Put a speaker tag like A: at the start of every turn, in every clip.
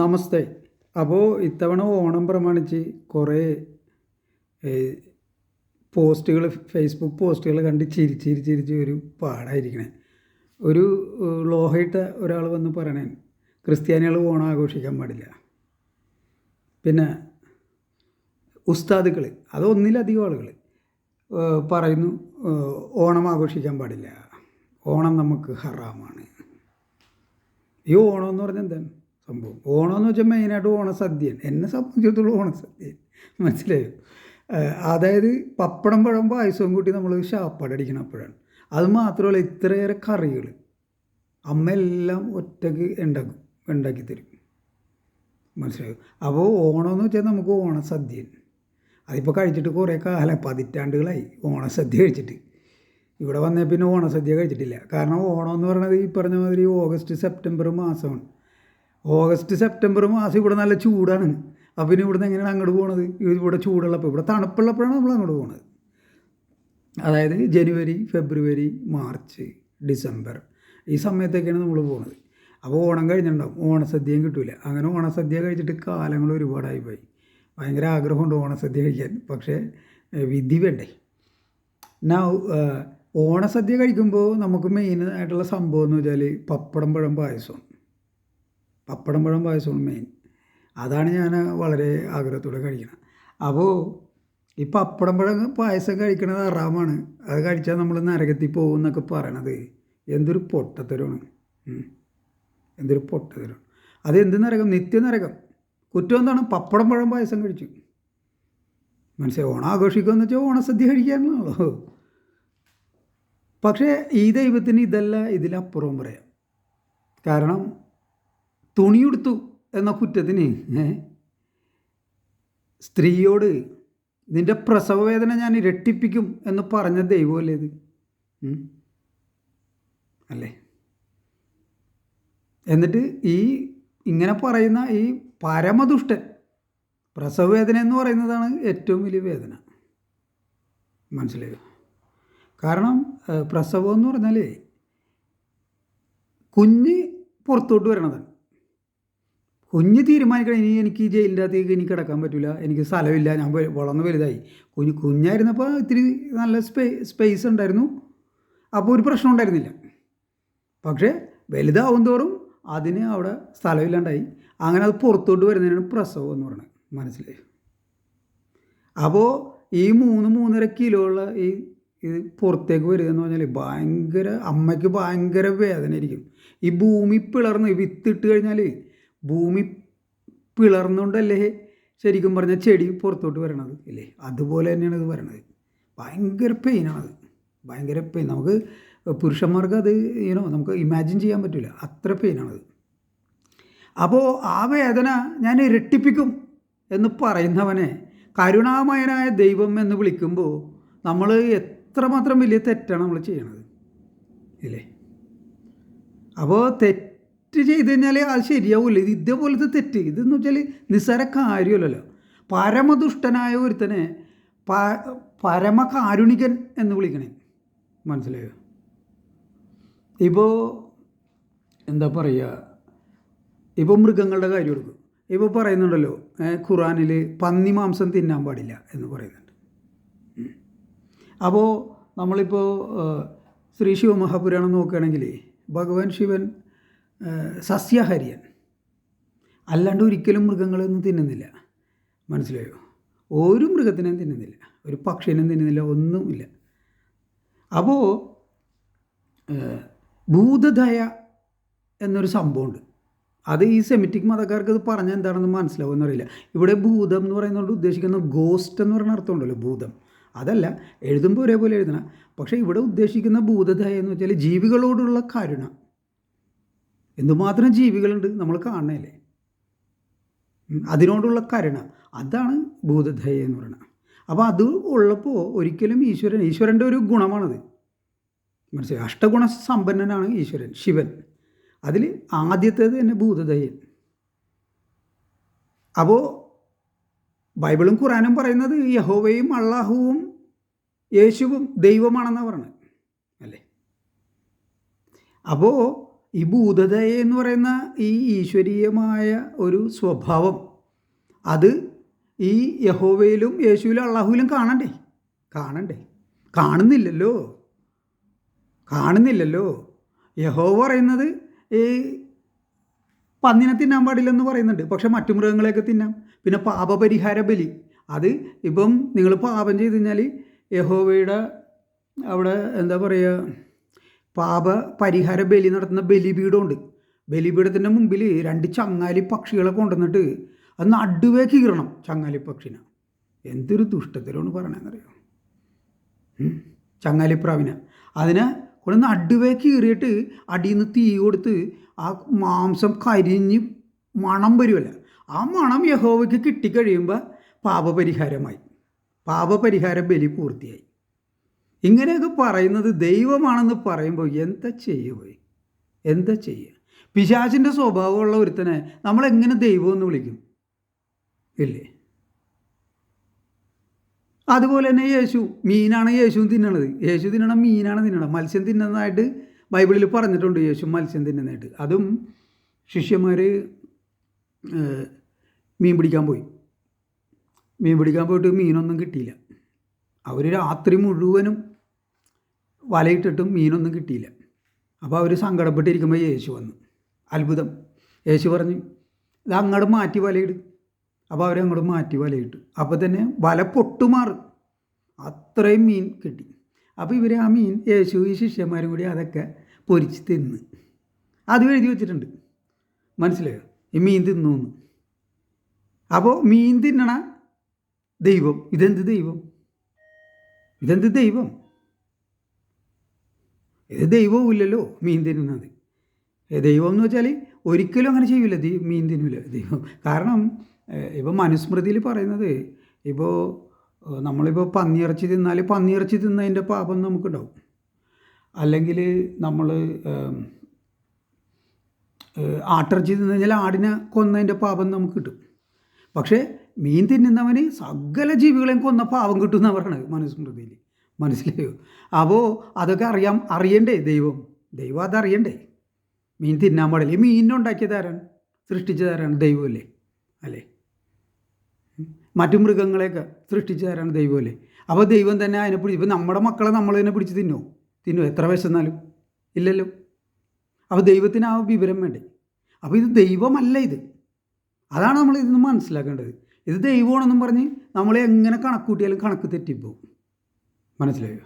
A: നമസ്തേ. അപ്പോൾ ഇത്തവണ ഓണം പ്രമാണിച്ച് കുറേ പോസ്റ്റുകൾ ഫേസ്ബുക്ക് പോസ്റ്റുകൾ കണ്ട് ചിരിച്ച് ചിരിച്ച് ഒരു പാടായിരിക്കണേ. ഒരു ലോഹയിട്ട ഒരാൾ വന്ന് പറയണേ ക്രിസ്ത്യാനികൾ ഓണം ആഘോഷിക്കാൻ പാടില്ല. പിന്നെ ഉസ്താദുക്കൾ അതൊന്നിലധികം ആളുകൾ പറയുന്നു ഓണം ആഘോഷിക്കാൻ പാടില്ല. ഓണം നമുക്ക് ഹറാമാണ്. ഈ ഓണം എന്ന് പറഞ്ഞാൽ എന്താണ്? സംഭവം. ഓണം എന്ന് വെച്ചാൽ മെയിനായിട്ട് ഓണസദ്യയാണ് എന്നെ സംബന്ധിച്ചിടത്തോളം ഓണസദ്യ മനസ്സിലായോ? അതായത് പപ്പടം പഴം പായസവും കൂട്ടി നമ്മൾ ഷാപ്പാട് അടിക്കണം അപ്പോഴാണ്. അത് മാത്രമല്ല ഇത്രയേറെ കറികൾ അമ്മ എല്ലാം ഒറ്റയ്ക്ക് ഉണ്ടാക്കും ഉണ്ടാക്കി തരും. മനസ്സിലായോ? അപ്പോൾ ഓണം എന്ന് വെച്ചാൽ നമുക്ക് ഓണസദ്യയാണ് അതിപ്പോൾ കഴിച്ചിട്ട് കുറേ കാലം പതിറ്റാണ്ടുകളായി ഓണസദ്യ കഴിച്ചിട്ട്. ഇവിടെ വന്നേ പിന്നെ ഓണസദ്യ കഴിച്ചിട്ടില്ല. കാരണം ഓണം എന്ന് പറയുന്നത് ഈ പറഞ്ഞ മാതിരി ഓഗസ്റ്റ് സെപ്റ്റംബർ മാസമാണ്. ഓഗസ്റ്റ് സെപ്റ്റംബർ മാസം ഇവിടെ നല്ല ചൂടാണ്. അപ്പം പിന്നെ ഇവിടുന്ന് എങ്ങനെയാണ് അങ്ങോട്ട് പോകണത് ഇവിടെ ചൂടുള്ളപ്പോൾ ഇവിടെ തണുപ്പുള്ളപ്പോഴാണ് നമ്മൾ അങ്ങോട്ട് പോകുന്നത് അതായത് ജനുവരി ഫെബ്രുവരി മാർച്ച് ഡിസംബർ ഈ സമയത്തൊക്കെയാണ് നമ്മൾ പോകുന്നത് അപ്പോൾ ഓണം കഴിഞ്ഞിട്ടുണ്ടാവും. ഓണസദ്യയും കിട്ടില്ല അങ്ങനെ ഓണസദ്യ കഴിച്ചിട്ട് കാലങ്ങൾ ഒരുപാടായി പോയി. ഭയങ്കര ആഗ്രഹമുണ്ട് ഓണസദ്യ കഴിക്കാൻ. പക്ഷേ വിധി വേണ്ടേ? നാ ഓണസദ്യ കഴിക്കുമ്പോൾ നമുക്ക് മെയിൻ ആയിട്ടുള്ള സംഭവം എന്ന് വെച്ചാൽ പപ്പടം പഴം പായസമാണ് പപ്പടം പഴം പായസമാണ് മെയിൻ അതാണ് ഞാൻ വളരെ ആഗ്രഹത്തോടെ കഴിക്കുന്നത് അപ്പോൾ ഈ പപ്പടം പഴം പായസം കഴിക്കണത് അറാമാണ് അത് കഴിച്ചാൽ നമ്മൾ നരകത്തിൽ പോകും എന്നൊക്കെ പറയണത് എന്തൊരു പൊട്ടത്തരമാണ്. എന്തൊരു പൊട്ടത്തരമാണ്. അത് എന്ത് നരകം? നിത്യനരകം കുറ്റം എന്താണ്? പപ്പടം പഴം പായസം കഴിച്ചു. മനസ്സിലായി ഓണം ആഘോഷിക്കുകയെന്ന് വെച്ചാൽ ഓണസദ്യ കഴിക്കാനാണല്ലോ. പക്ഷേ ഈ ദൈവത്തിന് ഇതല്ല ഇതിലപ്പുറവും പറയാം. കാരണം തുണിയെടുത്തു എന്ന കുറ്റത്തിന് സ്ത്രീയോട് നിന്റെ പ്രസവവേദന ഞാൻ ഇരട്ടിപ്പിക്കും എന്ന് പറഞ്ഞ ദൈവമല്ലേ ഇത്? അല്ലേ? എന്നിട്ട് ഈ ഇങ്ങനെ പറയുന്ന ഈ പരമദുഷ്ടൻ പ്രസവവേദന എന്ന് പറയുന്നതാണ് ഏറ്റവും വലിയ വേദന. മനസ്സിലായോ? കാരണം പ്രസവം എന്ന് പറഞ്ഞാൽ കുഞ്ഞ് പുറത്തോട്ട് വരണതാണ്. കുഞ്ഞ് തീരുമാനിക്കണം. ഇനി എനിക്ക് ജയിലിന്റെ അകത്തേക്ക് എനിക്ക് കിടക്കാൻ പറ്റില്ല എനിക്ക് സ്ഥലമില്ല. ഞാൻ വളർന്ന് വലുതായി. കുഞ്ഞ് കുഞ്ഞായിരുന്നപ്പോൾ ഇത്തിരി നല്ല സ്പേ സ്പേസ് ഉണ്ടായിരുന്നു. അപ്പോൾ ഒരു പ്രശ്നം ഉണ്ടായിരുന്നില്ല. പക്ഷേ വലുതാവും തോറും അതിന് അവിടെ സ്ഥലമില്ലാണ്ടായി. അങ്ങനെ അത് പുറത്തോട്ട് വരുന്നതിനാണ് പ്രസവം എന്ന് പറയുന്നത്. മനസ്സിലായി? അപ്പോൾ ഈ മൂന്ന് മൂന്നര കിലോ ഉള്ള ഈ ഇത് പുറത്തേക്ക് വരിക എന്ന് പറഞ്ഞാൽ ഭയങ്കര അമ്മയ്ക്ക് ഭയങ്കര വേദനയായിരിക്കും. ഈ ഭൂമി പിളർന്ന് വിത്തിട്ട് കഴിഞ്ഞാൽ ഭൂമി പിളർന്നുകൊണ്ടല്ലേ ശരിക്കും പറഞ്ഞാൽ ചെടി പുറത്തോട്ട് വരണത് ഇല്ലേ? അതുപോലെ തന്നെയാണ് ഇത് വരണത്. ഭയങ്കര പെയിനാണത് ഭയങ്കര പെയിൻ നമുക്ക് പുരുഷന്മാർക്ക് അത് യൂനോ നമുക്ക് ഇമാജിൻ ചെയ്യാൻ പറ്റില്ല അത്ര പെയിനാണത് അപ്പോൾ ആ വേദന ഞാൻ ഇരട്ടിപ്പിക്കും എന്ന് പറയുന്നവനെ കരുണാമയനായ ദൈവം എന്ന് വിളിക്കുമ്പോൾ നമ്മൾ എത്രമാത്രം വലിയ തെറ്റാണ് നമ്മൾ ചെയ്യണത് ഇല്ലേ? അപ്പോൾ തെറ്റ് ചെയ്ത് കഴിഞ്ഞാൽ അത് ശരിയാവില്ല ഇത് ഇതേപോലത്തെ തെറ്റ്. ഇതെന്ന് വെച്ചാൽ നിസ്സാര കാര്യമല്ലല്ലോ. പരമദുഷ്ടനായ ഒരുത്തനെ പ പരമകാരുണികൻ എന്ന് വിളിക്കണേ. മനസ്സിലായോ? ഇപ്പോൾ എന്താ പറയുക ഇപ്പോൾ മൃഗങ്ങളുടെ കാര്യം എടുക്കും. ഇപ്പോൾ പറയുന്നുണ്ടല്ലോ ഖുറാനിൽ പന്നി മാംസം തിന്നാൻ പാടില്ല എന്ന് പറയുന്നുണ്ട്. അപ്പോൾ നമ്മളിപ്പോൾ ശ്രീ ശിവമഹാപുരാണം നോക്കുകയാണെങ്കിൽ ഭഗവാൻ ശിവൻ സസ്യാഹാരിയൻ. അല്ലാണ്ട് ഒരിക്കലും മൃഗങ്ങളൊന്നും തിന്നുന്നില്ല. മനസ്സിലായോ? ഒരു മൃഗത്തിനെയും തിന്നുന്നില്ല. ഒരു പക്ഷിനെയും തിന്നുന്നില്ല. ഒന്നുമില്ല. അപ്പോൾ ഭൂതദയ എന്നൊരു സംഭവമുണ്ട്. അത് ഈ സെമിറ്റിക് മതക്കാർക്ക് ഇത് പറഞ്ഞാൽ എന്താണെന്ന് മനസ്സിലാവുമെന്ന് അറിയില്ല ഇവിടെ ഭൂതം എന്ന് പറയുന്നതുകൊണ്ട് ഉദ്ദേശിക്കുന്ന ഗോസ്റ്റ് എന്ന് പറയുന്ന അർത്ഥമുണ്ടല്ലോ ഭൂതം. അതല്ല എഴുതുമ്പോൾ ഒരേപോലെ എഴുതണം. പക്ഷേ ഇവിടെ ഉദ്ദേശിക്കുന്ന ഭൂതദയ എന്ന് വെച്ചാൽ ജീവികളോടുള്ള കരുണ. എന്തുമാത്രം ജീവികളുണ്ട് നമ്മൾ കാണണല്ലേ? അതിനോടുള്ള കരുണ. അതാണ് ഭൂതദയ എന്ന് പറയുന്നത്. അപ്പോൾ അത് ഉള്ളപ്പോൾ ഒരിക്കലും ഈശ്വരൻ ഈശ്വരന്റെ ഒരു ഗുണമാണത്. മനസ്സിലായി? അഷ്ടഗുണ സമ്പന്നനാണ് ഈശ്വരൻ ശിവൻ. അതിൽ ആദ്യത്തേത് തന്നെ ഭൂതദയൻ അപ്പോൾ ബൈബിളും ഖുറാനും പറയുന്നത് യഹോവയും അള്ളാഹുവും യേശുവും ദൈവമാണെന്നാണ് പറയുന്നത്. അല്ലേ? അപ്പോൾ ഈ ഭൂതദയ എന്ന് പറയുന്ന ഈ ഈശ്വരീയമായ ഒരു സ്വഭാവം അത് ഈ യഹോവയിലും യേശുവിലും അള്ളാഹുവിലും കാണണ്ടേ? കാണണ്ടേ? കാണുന്നില്ലല്ലോ. കാണുന്നില്ലല്ലോ. യഹോവ പറയുന്നത് ഈ പന്നിനെ തിന്നാൻ പാടില്ലെന്ന് പറയുന്നുണ്ട്. പക്ഷെ മറ്റു മൃഗങ്ങളെയൊക്കെ തിന്നാം. പിന്നെ പാപപരിഹാര ബലി. അത് ഇപ്പം നിങ്ങൾ പാപം ചെയ്ത് കഴിഞ്ഞാൽ യഹോവയുടെ അവിടെ എന്താ പറയുക പാപ പരിഹാര ബലി നടത്തുന്ന ബലിപീഠമുണ്ട്. ബലിപീഠത്തിന്റെ മുമ്പിൽ രണ്ട് ചങ്ങാലി പക്ഷികളെ കൊണ്ടുവന്നിട്ട് അത് നടുവേ കീറണം ചങ്ങാലി പക്ഷിനെ. എന്തൊരു ദുഷ്ടത്തിലാണ് പറയണമെന്നറിയോ ഉം. ചങ്ങാലിപ്രാവിനെ അതിനെ കൊണ്ട് നടുവേ കീറിയിട്ട് അടിയിൽ നിന്ന് തീ കൊടുത്ത് ആ മാംസം കരിഞ്ഞ് മണം വരുമല്ല ആ മണം യഹോവയ്ക്ക് കിട്ടിക്കഴിയുമ്പോൾ പാപപരിഹാരമായി. പാപപരിഹാര ബലി പൂർത്തിയായി. ഇങ്ങനെയൊക്കെ പറയുന്നത് ദൈവമാണെന്ന് പറയുമ്പോൾ എന്താ ചെയ്യുക എന്താ ചെയ്യുക പിശാചിന്റെ സ്വഭാവമുള്ള ഒരുത്തനെ നമ്മളെങ്ങനെ ദൈവമെന്ന് വിളിക്കും? ഇല്ലേ? അതുപോലെ തന്നെ യേശു മീനാണ് യേശു തിന്നണത്. യേശു തിന്നണ മീനാണ് തിന്നണം. മത്സ്യം തിന്നുന്നതായിട്ട് ബൈബിളിൽ പറഞ്ഞിട്ടുണ്ട് യേശു മത്സ്യം തിന്നുന്നതായിട്ട്. അതും ശിഷ്യന്മാർ മീൻ പിടിക്കാൻ പോയി. മീൻ പിടിക്കാൻ പോയിട്ട് മീനൊന്നും കിട്ടിയില്ല. അവർ രാത്രി മുഴുവനും വലയിട്ടിട്ടും മീനൊന്നും കിട്ടിയില്ല. അപ്പോൾ അവർ സങ്കടപ്പെട്ടിരിക്കുമ്പോൾ യേശു വന്നു. അത്ഭുതം. യേശു പറഞ്ഞു ഇത് അങ്ങോട്ട് മാറ്റി വലയിട്. അപ്പോൾ അവരങ്ങോട്ട് മാറ്റി വലയിട്ടു. അപ്പോൾ തന്നെ വല പൊട്ടുമാറും. അത്രയും മീൻ കിട്ടി. അപ്പോൾ ഇവർ ആ മീൻ യേശു ഈ ശിഷ്യന്മാരും കൂടി അതൊക്കെ പൊരിച്ച് തിന്ന്. അത് എഴുതി വെച്ചിട്ടുണ്ട്. മനസ്സിലായോ? ഈ മീൻ തിന്നു എന്ന്. അപ്പോൾ മീൻ തിന്നണ ദൈവം ഇതെന്ത് ദൈവം? ഇതെന്ത് ദൈവം? ഇത് ദൈവവും ഇല്ലല്ലോ മീൻ തിന്നുന്നത്. ദൈവം എന്ന് വെച്ചാൽ ഒരിക്കലും അങ്ങനെ ചെയ്യില്ല ദൈവം മീൻ തിന്നില്ല ദൈവം കാരണം ഇപ്പോൾ മനുസ്മൃതിയിൽ പറയുന്നത് ഇപ്പോൾ നമ്മളിപ്പോൾ പന്നിയിറച്ചി തിന്നാൽ പന്നിയിറച്ചി തിന്നതിന്റെ പാപം നമുക്കുണ്ടാവും. അല്ലെങ്കിൽ നമ്മൾ ആട്ടിറച്ചി തിന്നു കഴിഞ്ഞാൽ ആടിനെ കൊന്നതിന്റെ പാപം നമുക്ക് കിട്ടും. പക്ഷേ മീൻ തിന്നുന്നവന് സകല ജീവികളെയും കൊന്ന പാവം കിട്ടും എന്നാണ് പറയണത് മനുസ്മൃതിയിൽ. മനസ്സിലായോ? അപ്പോൾ അതൊക്കെ അറിയാം അറിയണ്ടേ ദൈവം? ദൈവം അതറിയണ്ടേ? മീൻ തിന്നാൻ പാടില്ല. ഈ മീനിനുണ്ടാക്കിയത് ആരാണ് സൃഷ്ടിച്ചത് ആരാണ് ദൈവമല്ലേ? അല്ലേ. മറ്റു മൃഗങ്ങളെയൊക്കെ സൃഷ്ടിച്ചതാരാണ് ദൈവമല്ലേ? അപ്പോൾ ദൈവം തന്നെ അതിനെ പിടിച്ച് ഇപ്പം നമ്മുടെ മക്കളെ നമ്മൾ തന്നെ പിടിച്ച് തിന്നോ? തിന്നോ? എത്ര വിശന്നാലും? ഇല്ലല്ലോ. അപ്പോൾ ദൈവത്തിന് ആ വിവരം വേണ്ടേ? അപ്പോൾ ഇത് ദൈവമല്ല ഇത്. അതാണ് നമ്മൾ ഇതിന് മനസ്സിലാക്കേണ്ടത്. ഇത് ദൈവമാണെന്നും പറഞ്ഞ് നമ്മളെ എങ്ങനെ കണക്കൂട്ടിയാലും കണക്ക് തെറ്റിപ്പോവും. മനസ്സിലായോ?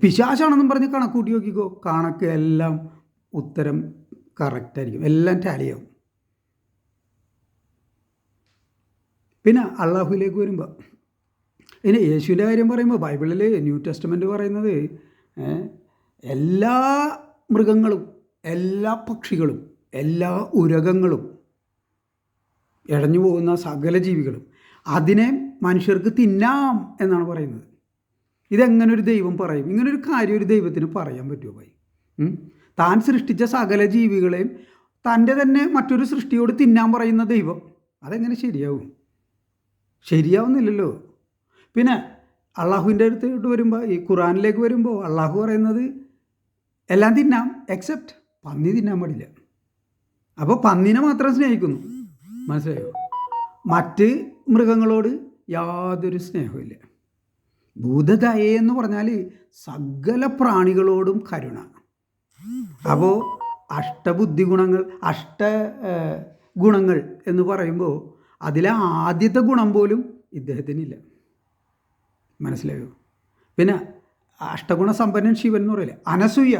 A: പിശാശാണെന്നും പറഞ്ഞ് കണക്കൂട്ടി നോക്കിക്കോ. കണക്ക് എല്ലാം ഉത്തരം കറക്റ്റായിരിക്കും എല്ലാം ടാലിയാവും പിന്നെ അള്ളാഹുലേക്ക് വരുമ്പോൾ ഇനി യേശുവിന്റെ കാര്യം പറയുമ്പോൾ ബൈബിളിൽ ന്യൂ ടെസ്റ്റ്മെന്റ് പറയുന്നത് എല്ലാ മൃഗങ്ങളും എല്ലാ പക്ഷികളും എല്ലാ ഉരകങ്ങളും ഇഴഞ്ഞു പോകുന്ന സകല ജീവികളും അതിനെ മനുഷ്യർക്ക് തിന്നാം എന്നാണ് പറയുന്നത്. ഇതെങ്ങനെ ഒരു ദൈവം പറയും? ഇങ്ങനൊരു കാര്യം ഒരു ദൈവത്തിന് പറയാൻ പറ്റുമോ ഭായി? താൻ സൃഷ്ടിച്ച സകല ജീവികളെയും തന്റെ തന്നെ മറ്റൊരു സൃഷ്ടിയോട് തിന്നാൻ പറയുന്ന ദൈവം. അതെങ്ങനെ ശരിയാവും? ശരിയാവുന്നില്ലല്ലോ. പിന്നെ അള്ളാഹുവിന്റെ അടുത്തോട്ട് വരുമ്പോൾ ഈ ഖുറാനിലേക്ക് വരുമ്പോൾ അള്ളാഹു പറയുന്നത് എല്ലാം തിന്നാം എക്സെപ്റ്റ് പന്നി തിന്നാൻ പാടില്ല. അപ്പോൾ പന്നിനെ മാത്രം സ്നേഹിക്കുന്നു. മനസ്സിലായോ? മറ്റ് മൃഗങ്ങളോട് യാതൊരു സ്നേഹമില്ല ഭൂതദയ എന്ന് പറഞ്ഞാൽ സകല പ്രാണികളോടും കരുണ. അപ്പോൾ അഷ്ടബുദ്ധി ഗുണങ്ങൾ അഷ്ട ഗുണങ്ങൾ എന്ന് പറയുമ്പോൾ അതിലെ ആദ്യത്തെ ഗുണം പോലും ഇദ്ദേഹത്തിനില്ല. മനസ്സിലായോ? പിന്നെ അഷ്ടഗുണ സമ്പന്നൻ ശിവൻ എന്ന് പറയില്ല? അനസൂയ.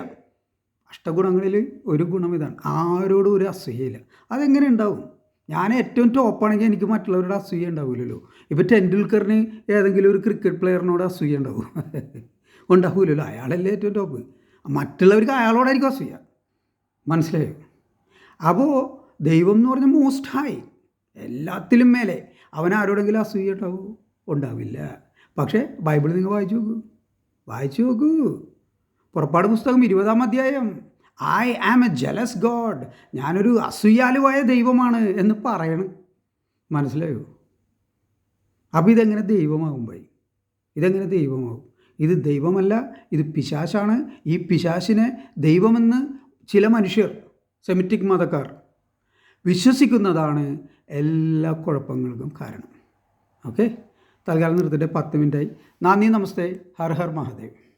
A: അഷ്ടഗുണങ്ങളിൽ ഒരു ഗുണം ഇതാണ്. ആരോടും ഒരു അസൂയയില്ല. അതെങ്ങനെ ഉണ്ടാവും? ഞാൻ ഏറ്റവും ടോപ്പാണെങ്കിൽ എനിക്ക് മറ്റുള്ളവരുടെ അസൂയ ഉണ്ടാവില്ലല്ലോ ഇപ്പോൾ ടെൻഡുൽക്കറിന് ഏതെങ്കിലും ഒരു ക്രിക്കറ്റ് പ്ലെയറിനോട് അസൂയ ഉണ്ടാവും. ഉണ്ടാവില്ലല്ലോ അയാളല്ലേ ഏറ്റവും ടോപ്പ്. മറ്റുള്ളവർക്ക് അയാളോടായിരിക്കും അസൂയ. മനസ്സിലായോ? അപ്പോൾ ദൈവം എന്ന് പറഞ്ഞാൽ മോസ്റ്റ് ഹൈ എല്ലാത്തിലും മേലെ അവൻ ആരോടെങ്കിലും അസൂയ ഉണ്ടാവും? ഉണ്ടാവില്ല. പക്ഷേ ബൈബിൾ നിങ്ങൾ വായിച്ചു നോക്കൂ. വായിച്ചു നോക്കൂ. പുറപ്പാട് പുസ്തകം ഇരുപതാം അധ്യായം. I am a jealous god ഞാനൊരു അസൂയാലുവായ ദൈവമാണ് എന്ന് പറയണം. മനസ്സിലായോ? അപ്പോൾ ഇതെങ്ങനെ ദൈവമാകും ബൈ ഇതെങ്ങനെ ദൈവമാകും ഇത് ദൈവമല്ല ഇത് പിശാശാണ്. ഈ പിശാശിനെ ദൈവമെന്ന് ചില മനുഷ്യർ സെമിറ്റിക് മതക്കാർ വിശ്വസിക്കുന്നതാണ് എല്ലാ കുഴപ്പങ്ങൾക്കും കാരണം. ഓക്കെ? തൽക്കാലം നിർത്തിയിട്ട് പത്ത് മിനിറ്റായി. നന്ദി നമസ്തേ. ഹർ ഹർ മഹാദേവ്.